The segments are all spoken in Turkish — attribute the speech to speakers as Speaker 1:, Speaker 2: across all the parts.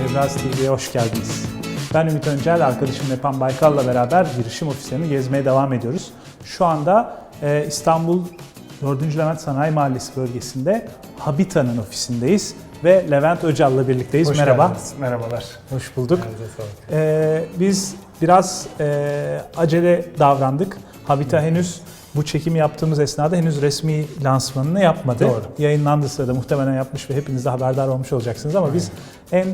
Speaker 1: Evraz TV'ye hoş geldiniz. Ben Ümit Öncel, arkadaşım Nepan Baykal'la beraber girişim ofislerini gezmeye devam ediyoruz. Şu anda e, İstanbul 4. Levent Sanayi Mahallesi bölgesinde Habita'nın ofisindeyiz ve Levent Öcal'la birlikteyiz.
Speaker 2: Hoş
Speaker 1: Merhaba.
Speaker 2: geldiniz. Merhabalar.
Speaker 1: Hoş bulduk. Ee, biz biraz e, acele davrandık. Habita henüz bu çekimi yaptığımız esnada henüz resmi lansmanını yapmadı.
Speaker 2: Doğru.
Speaker 1: Yayınlandığı sırada muhtemelen yapmış ve hepiniz de haberdar olmuş olacaksınız ama biz en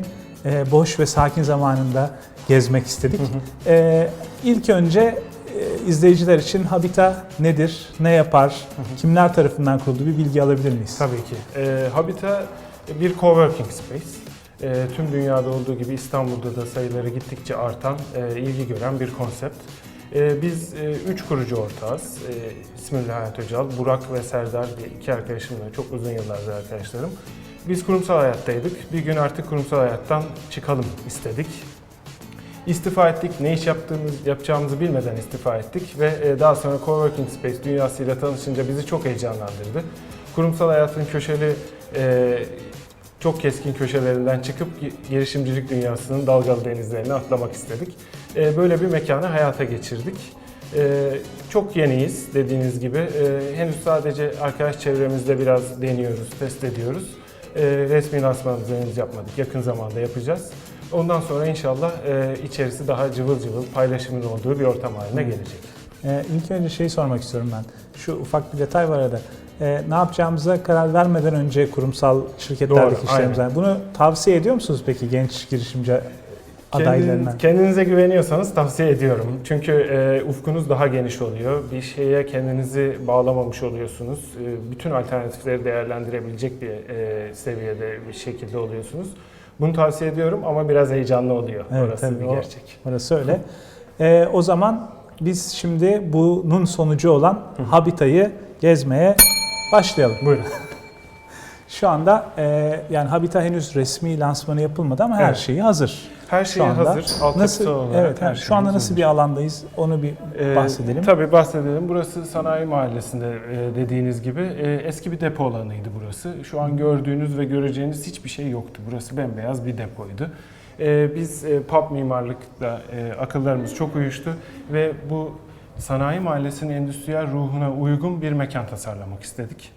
Speaker 1: e, boş ve sakin zamanında gezmek istedik. Ee, ilk önce e, izleyiciler için Habita nedir, ne yapar, kimler tarafından kuruldu bir bilgi alabilir miyiz?
Speaker 2: Tabii ki. Ee, Habita bir coworking space. Ee, tüm dünyada olduğu gibi İstanbul'da da sayıları gittikçe artan, e, ilgi gören bir konsept. Ee, biz e, üç kurucu ortağız. Ee, ismim Levent Öcal, Burak ve Serdar diye iki arkadaşımla çok uzun yıllardır arkadaşlarım. Biz kurumsal hayattaydık. Bir gün artık kurumsal hayattan çıkalım istedik. İstifa ettik. Ne iş yaptığımız, yapacağımızı bilmeden istifa ettik ve e, daha sonra coworking space dünyasıyla tanışınca bizi çok heyecanlandırdı. Kurumsal hayatın köşeli e, çok keskin köşelerinden çıkıp gi- girişimcilik dünyasının dalgalı denizlerine atlamak istedik. E, Böyle bir mekanı hayata geçirdik. Çok yeniyiz dediğiniz gibi. Henüz sadece arkadaş çevremizde biraz deniyoruz, test ediyoruz. E, Resmi lansmanımızı henüz yapmadık. Yakın zamanda yapacağız. Ondan sonra inşallah e, içerisi daha cıvıl cıvıl paylaşımın olduğu bir ortam haline gelecek.
Speaker 1: Ee, ilk önce şeyi sormak istiyorum ben. Şu ufak bir detay var arada. Ee, ne yapacağımıza karar vermeden önce kurumsal şirketlerdeki
Speaker 2: Doğru,
Speaker 1: işlerimize. Bunu tavsiye ediyor musunuz peki genç girişimci adaylarına?
Speaker 2: Kendiniz- kendinize güveniyorsanız tavsiye ediyorum. Çünkü e, ufkunuz daha geniş oluyor. Bir şeye kendinizi bağlamamış oluyorsunuz. E, bütün alternatifleri değerlendirebilecek bir e, seviyede bir şekilde oluyorsunuz. Bunu tavsiye ediyorum ama biraz heyecanlı oluyor.
Speaker 1: Evet,
Speaker 2: Orası
Speaker 1: tabii
Speaker 2: bir
Speaker 1: o-
Speaker 2: gerçek.
Speaker 1: Orası öyle. Ee, o zaman biz şimdi bunun sonucu olan Habita'yı gezmeye başlayalım.
Speaker 2: Buyurun.
Speaker 1: Şu anda e, yani Habita henüz resmi lansmanı yapılmadı ama her
Speaker 2: Evet.
Speaker 1: şeyi hazır.
Speaker 2: Her şey hazır. Altyapısı
Speaker 1: Nasıl?
Speaker 2: olarak
Speaker 1: Evet.
Speaker 2: her.
Speaker 1: Şu anda nasıl bir alandayız? Onu bir
Speaker 2: Ee,
Speaker 1: bahsedelim.
Speaker 2: Tabii bahsedelim. Burası Sanayi Mahallesi'nde e, dediğiniz gibi e, eski bir depo alanıydı burası. Şu an gördüğünüz ve göreceğiniz hiçbir şey yoktu. Burası bembeyaz bir depoydu. E, Biz e, pub mimarlıkla e, akıllarımız çok uyuştu ve bu Sanayi Mahallesi'nin endüstriyel ruhuna uygun bir mekan tasarlamak istedik.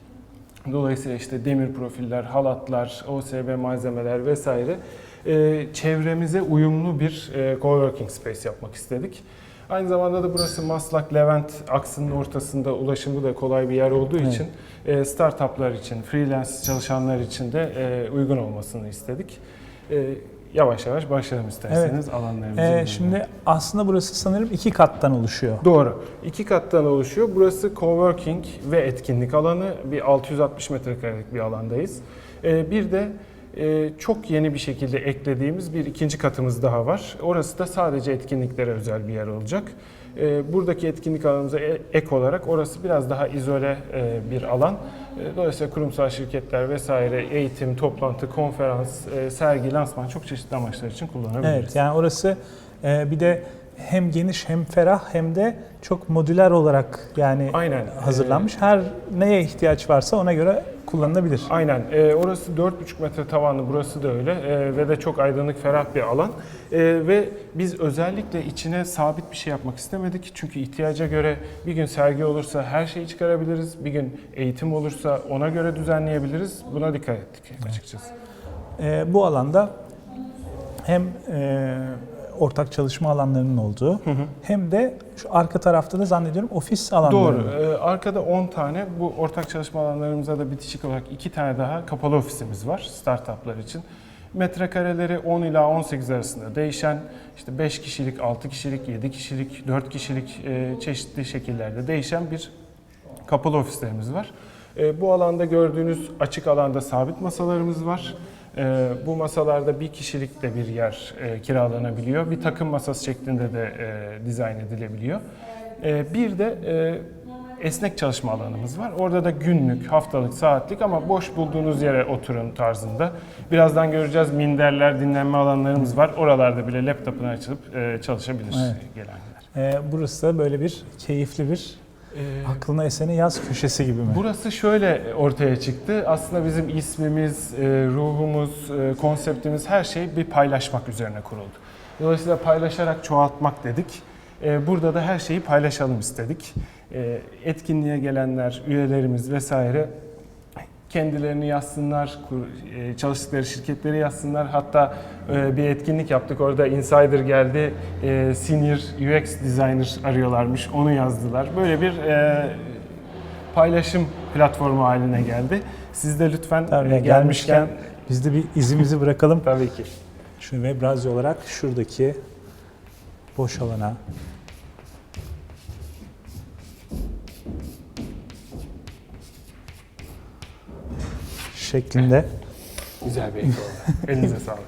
Speaker 2: Dolayısıyla işte demir profiller, halatlar, OSB malzemeler vesaire e, çevremize uyumlu bir e, coworking space yapmak istedik. Aynı zamanda da burası Maslak Levent aksının ortasında ulaşımı da kolay bir yer olduğu
Speaker 1: Evet.
Speaker 2: için e, startuplar için, freelance çalışanlar için de e, uygun olmasını istedik. E, yavaş yavaş başlayalım isterseniz alanlarımızı.
Speaker 1: Ee, şimdi aslında burası sanırım iki kattan oluşuyor.
Speaker 2: Doğru. İki kattan oluşuyor. Burası coworking ve etkinlik alanı. Bir 660 metrekarelik bir alandayız. Ee, bir de e, çok yeni bir şekilde eklediğimiz bir ikinci katımız daha var. Orası da sadece etkinliklere özel bir yer olacak. Ee, Buradaki etkinlik alanımıza e- ek olarak orası biraz daha izole e, bir alan. E, Dolayısıyla kurumsal şirketler vesaire eğitim, toplantı, konferans, e, sergi, lansman çok çeşitli amaçlar için kullanabiliriz.
Speaker 1: Evet yani orası e, bir de hem geniş hem ferah hem de çok modüler olarak yani
Speaker 2: Aynen.
Speaker 1: hazırlanmış. Her neye ihtiyaç varsa ona göre kullanılabilir.
Speaker 2: Aynen. Ee, orası 4,5 metre tavanlı, burası da öyle Ee, ve de çok aydınlık, ferah bir alan. Ee, ve biz özellikle içine sabit bir şey yapmak istemedik. Çünkü ihtiyaca göre bir gün sergi olursa her şeyi çıkarabiliriz. Bir gün eğitim olursa ona göre düzenleyebiliriz. Buna dikkat ettik açıkçası.
Speaker 1: E, bu alanda hem e, ortak çalışma alanlarının olduğu hem de şu arka tarafta da zannediyorum ofis alanları.
Speaker 2: Doğru. Ee, arkada 10 tane, bu ortak çalışma alanlarımıza da bitişik olarak 2 tane daha kapalı ofisimiz var startuplar için. Metrekareleri 10 ila 18 arasında değişen, işte 5 kişilik, 6 kişilik, 7 kişilik, 4 kişilik e, çeşitli şekillerde değişen bir kapalı ofislerimiz var. E, bu alanda gördüğünüz açık alanda sabit masalarımız var. E, bu masalarda bir kişilik de bir yer e, kiralanabiliyor. Bir takım masası şeklinde de e, dizayn edilebiliyor. E, bir de e, esnek çalışma alanımız var. Orada da günlük, haftalık, saatlik ama boş bulduğunuz yere oturun tarzında. Birazdan göreceğiz minderler, dinlenme alanlarımız var. Oralarda bile laptopunu açılıp e, çalışabilir
Speaker 1: Evet.
Speaker 2: gelenler.
Speaker 1: E, burası da böyle bir keyifli bir
Speaker 2: Ee,
Speaker 1: Aklına eseni yaz köşesi gibi mi?
Speaker 2: Burası şöyle ortaya çıktı. Aslında bizim ismimiz, e, ruhumuz, e, konseptimiz her şey bir paylaşmak üzerine kuruldu. Dolayısıyla paylaşarak çoğaltmak dedik. E, Burada da her şeyi paylaşalım istedik. Etkinliğe gelenler, üyelerimiz vesaire kendilerini yazsınlar, e, çalıştıkları şirketleri yazsınlar. Hatta e, bir etkinlik yaptık. Orada Insider geldi. E, Senior UX Designer arıyorlarmış. Onu yazdılar. Böyle bir paylaşım platformu haline geldi. Siz de lütfen
Speaker 1: Tabii,
Speaker 2: e, gelmişken
Speaker 1: Biz de bir izimizi bırakalım.
Speaker 2: tabii ki.
Speaker 1: Şu Webrazi olarak şuradaki boş alana şeklinde.
Speaker 2: Güzel bir ek oldu. Elinize sağlık.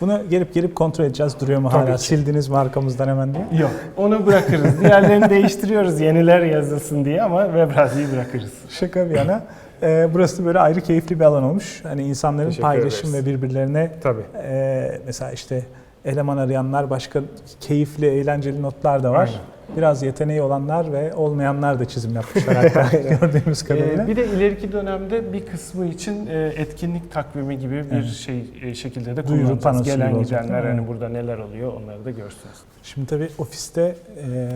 Speaker 1: Bunu gelip gelip kontrol edeceğiz. Duruyor mu
Speaker 2: Tabii
Speaker 1: hala?
Speaker 2: ki.
Speaker 1: Sildiniz mi arkamızdan hemen diye.
Speaker 2: Yok. Onu bırakırız. Diğerlerini değiştiriyoruz yeniler yazılsın diye ama Webrazi'yi bırakırız.
Speaker 1: Şaka bir yana. e, burası böyle ayrı keyifli bir alan olmuş. Hani insanların
Speaker 2: Teşekkür
Speaker 1: paylaşım
Speaker 2: ederiz.
Speaker 1: ve birbirlerine
Speaker 2: Tabii.
Speaker 1: e, mesela işte eleman arayanlar başka keyifli, eğlenceli notlar da var.
Speaker 2: Aynen.
Speaker 1: Biraz yeteneği olanlar ve olmayanlar da çizim yapmışlar hatta gördüğümüz kadarıyla.
Speaker 2: Ee, bir de ileriki dönemde bir kısmı için e, etkinlik takvimi gibi bir
Speaker 1: Evet.
Speaker 2: şey e, şekilde de
Speaker 1: Duyuru
Speaker 2: kullanacağız. Gelen gidenler hani burada neler oluyor onları da görsünüz.
Speaker 1: Şimdi tabii ofiste e,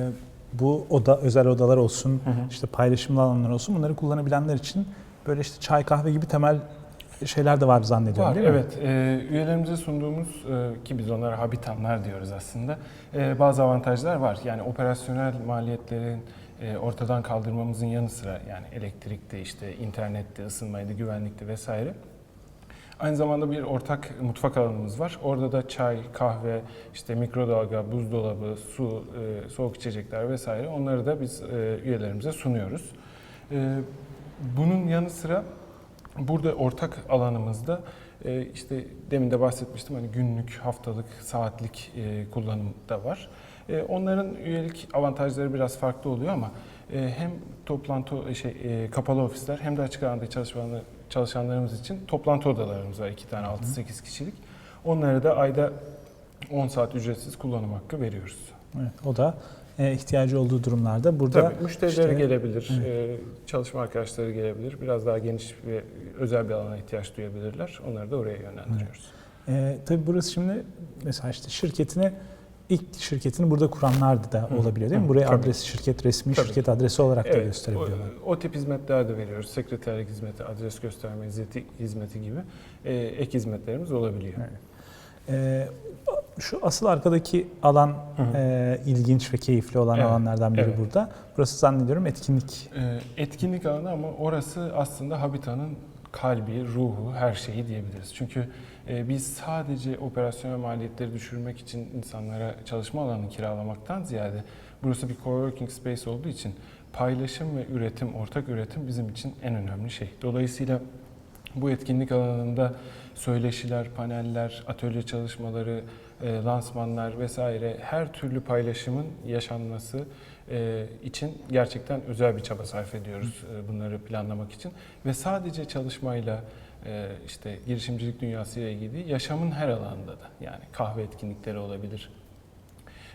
Speaker 1: bu oda özel odalar olsun, işte paylaşımlı alanlar olsun bunları kullanabilenler için böyle işte çay kahve gibi temel şeyler de var zannediyorum
Speaker 2: Var
Speaker 1: değil mi?
Speaker 2: evet. E, üyelerimize sunduğumuz e, ki biz onlara habitanlar diyoruz aslında. e, bazı avantajlar var. Yani operasyonel maliyetlerin e, ortadan kaldırmamızın yanı sıra yani elektrikte işte internette ısınmaydı, güvenlikte vesaire. Aynı zamanda bir ortak mutfak alanımız var. Orada da çay, kahve, işte mikrodalga, buzdolabı, su, e, soğuk içecekler vesaire onları da biz e, üyelerimize sunuyoruz. E, bunun yanı sıra burada ortak alanımızda e, işte demin de bahsetmiştim hani günlük, haftalık, saatlik e, kullanım da var. E, onların üyelik avantajları biraz farklı oluyor ama hem toplantı şey kapalı ofisler hem de açık alanda çalışanlar, çalışanlarımız için toplantı odalarımız var. iki tane 6-8 kişilik. Onları da ayda 10 saat ücretsiz kullanım hakkı veriyoruz.
Speaker 1: Evet, o da ihtiyacı olduğu durumlarda burada
Speaker 2: Tabii müşterileri
Speaker 1: işte-
Speaker 2: gelebilir, e, çalışma arkadaşları gelebilir. Biraz daha geniş ve özel bir alana ihtiyaç duyabilirler. Onları da oraya yönlendiriyoruz.
Speaker 1: E, tabii burası şimdi mesela işte şirketini ilk şirketini burada kuranlar da olabiliyor değil mi? Buraya
Speaker 2: tabii.
Speaker 1: adres şirket resmi
Speaker 2: Tabii.
Speaker 1: şirket adresi olarak da
Speaker 2: Evet, o,
Speaker 1: gösterebiliyorlar.
Speaker 2: o tip hizmetler de veriyoruz. Sekreterlik hizmeti, adres gösterme hizmeti, hizmeti gibi e, ek hizmetlerimiz olabiliyor.
Speaker 1: Evet. E, şu asıl arkadaki alan
Speaker 2: Hı hı.
Speaker 1: e, ilginç ve keyifli olan
Speaker 2: Evet,
Speaker 1: alanlardan biri
Speaker 2: evet.
Speaker 1: burada. Burası zannediyorum etkinlik.
Speaker 2: E, etkinlik alanı ama orası aslında Habitat'ın kalbi, ruhu, her şeyi diyebiliriz. Çünkü e, biz sadece operasyonel maliyetleri düşürmek için insanlara çalışma alanı kiralamaktan ziyade burası bir coworking space olduğu için paylaşım ve üretim, ortak üretim bizim için en önemli şey. Dolayısıyla bu etkinlik alanında söyleşiler, paneller, atölye çalışmaları, e, lansmanlar vesaire her türlü paylaşımın yaşanması e, için gerçekten özel bir çaba sarf ediyoruz e, bunları planlamak için. Ve sadece çalışmayla işte girişimcilik dünyasıyla ilgili yaşamın her alanında da. Yani kahve etkinlikleri olabilir,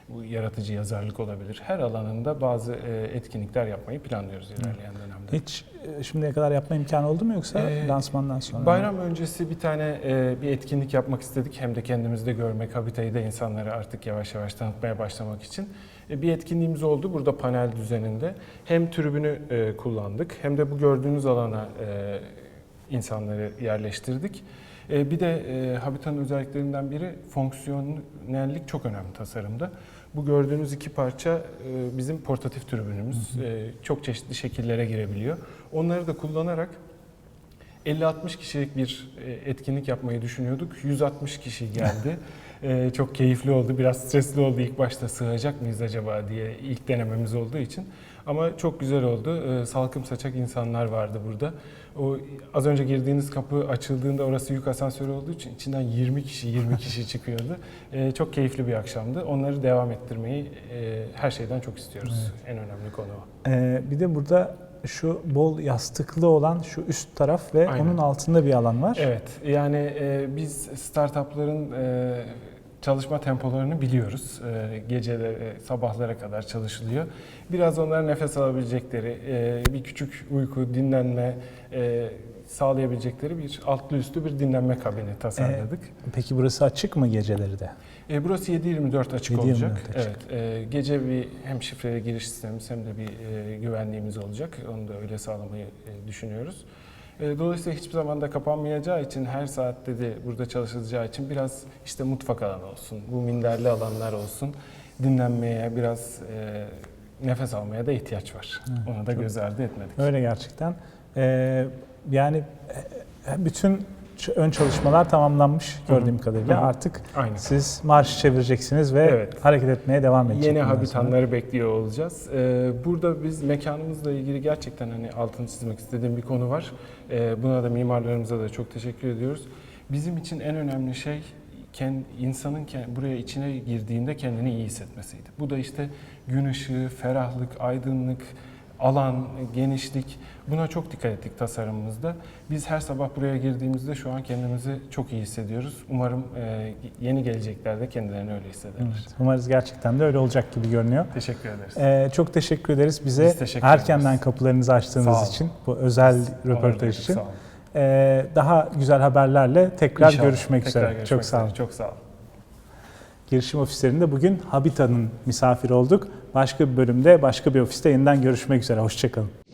Speaker 2: bu yaratıcı yazarlık olabilir. Her alanında bazı e, etkinlikler yapmayı planlıyoruz ilerleyen dönemde.
Speaker 1: Hiç e, şimdiye kadar yapma imkanı oldu mu yoksa
Speaker 2: Ee,
Speaker 1: lansmandan sonra? mı?
Speaker 2: Bayram öncesi bir tane e, bir etkinlik yapmak istedik. Hem de kendimizde görmek, Habita'yı da insanlara artık yavaş yavaş tanıtmaya başlamak için. Bir etkinliğimiz oldu burada panel düzeninde. Hem tribünü kullandık hem de bu gördüğünüz alana insanları yerleştirdik. Bir de Habita'nın özelliklerinden biri fonksiyonellik çok önemli tasarımda. Bu gördüğünüz iki parça e, bizim portatif tribünümüz. E, çok çeşitli şekillere girebiliyor. Onları da kullanarak 50-60 kişilik bir e, etkinlik yapmayı düşünüyorduk. 160 kişi geldi. Çok keyifli oldu. Biraz stresli oldu ilk başta sığacak mıyız acaba diye ilk denememiz olduğu için. Ama çok güzel oldu. E, Salkım saçak insanlar vardı burada. O az önce girdiğiniz kapı açıldığında orası yük asansörü olduğu için içinden 20 kişi 20 kişi çıkıyordu. E, Çok keyifli bir akşamdı. Onları devam ettirmeyi e, her şeyden çok istiyoruz. En önemli konu o.
Speaker 1: Ee, bir de burada şu bol yastıklı olan şu üst taraf ve
Speaker 2: Aynen.
Speaker 1: onun altında bir alan var.
Speaker 2: Evet, yani e, biz startupların e, çalışma tempolarını biliyoruz. E, Geceleri, sabahlara kadar çalışılıyor. Biraz onlara nefes alabilecekleri, e, bir küçük uyku, dinlenme e, sağlayabilecekleri bir altlı üstlü bir dinlenme kabini tasarladık.
Speaker 1: Peki burası açık mı geceleri de?
Speaker 2: E, burası 7-24 açık
Speaker 1: 7/24
Speaker 2: olacak.
Speaker 1: açık.
Speaker 2: Evet. e, gece bir hem şifreli giriş sistemimiz hem de bir e, güvenliğimiz olacak. Onu da öyle sağlamayı e, düşünüyoruz. E, dolayısıyla hiçbir zaman da kapanmayacağı için her saatte de burada çalışılacağı için biraz işte mutfak alanı olsun, bu minderli alanlar olsun, dinlenmeye, biraz e, nefes almaya da ihtiyaç var.
Speaker 1: Evet,
Speaker 2: Onu da göz ardı etmedik.
Speaker 1: Öyle gerçekten. Ee, yani e, bütün ön çalışmalar tamamlanmış gördüğüm kadarıyla. Artık
Speaker 2: Aynen.
Speaker 1: siz marş çevireceksiniz ve
Speaker 2: Evet.
Speaker 1: hareket etmeye devam edeceksiniz.
Speaker 2: Yeni habitanları bekliyor olacağız. Ee, burada biz mekanımızla ilgili gerçekten hani altını çizmek istediğim bir konu var. Ee, buna da mimarlarımıza da çok teşekkür ediyoruz. Bizim için en önemli şey kend, insanın buraya içine girdiğinde kendini iyi hissetmesiydi. Bu da işte gün ışığı, ferahlık, aydınlık, alan, genişlik buna çok dikkat ettik tasarımımızda. Biz her sabah buraya girdiğimizde şu an kendimizi çok iyi hissediyoruz. Umarım e, yeni gelecekler de kendilerini öyle hissederler.
Speaker 1: Evet, umarız gerçekten de öyle olacak gibi görünüyor.
Speaker 2: Teşekkür ederiz.
Speaker 1: Ee, çok teşekkür ederiz bize
Speaker 2: Biz teşekkür
Speaker 1: erkenden
Speaker 2: ederiz.
Speaker 1: kapılarınızı açtığınız için bu özel
Speaker 2: Onur
Speaker 1: röportaj için.
Speaker 2: sağ olun.
Speaker 1: Ee, daha güzel haberlerle tekrar
Speaker 2: İnşallah.
Speaker 1: görüşmek
Speaker 2: Tekrar
Speaker 1: üzere.
Speaker 2: görüşmek
Speaker 1: çok sağ olun.
Speaker 2: Çok sağ olun.
Speaker 1: Girişim ofislerinde bugün Habitat'ın misafiri olduk. Başka bir bölümde, başka bir ofiste yeniden görüşmek üzere. Hoşçakalın.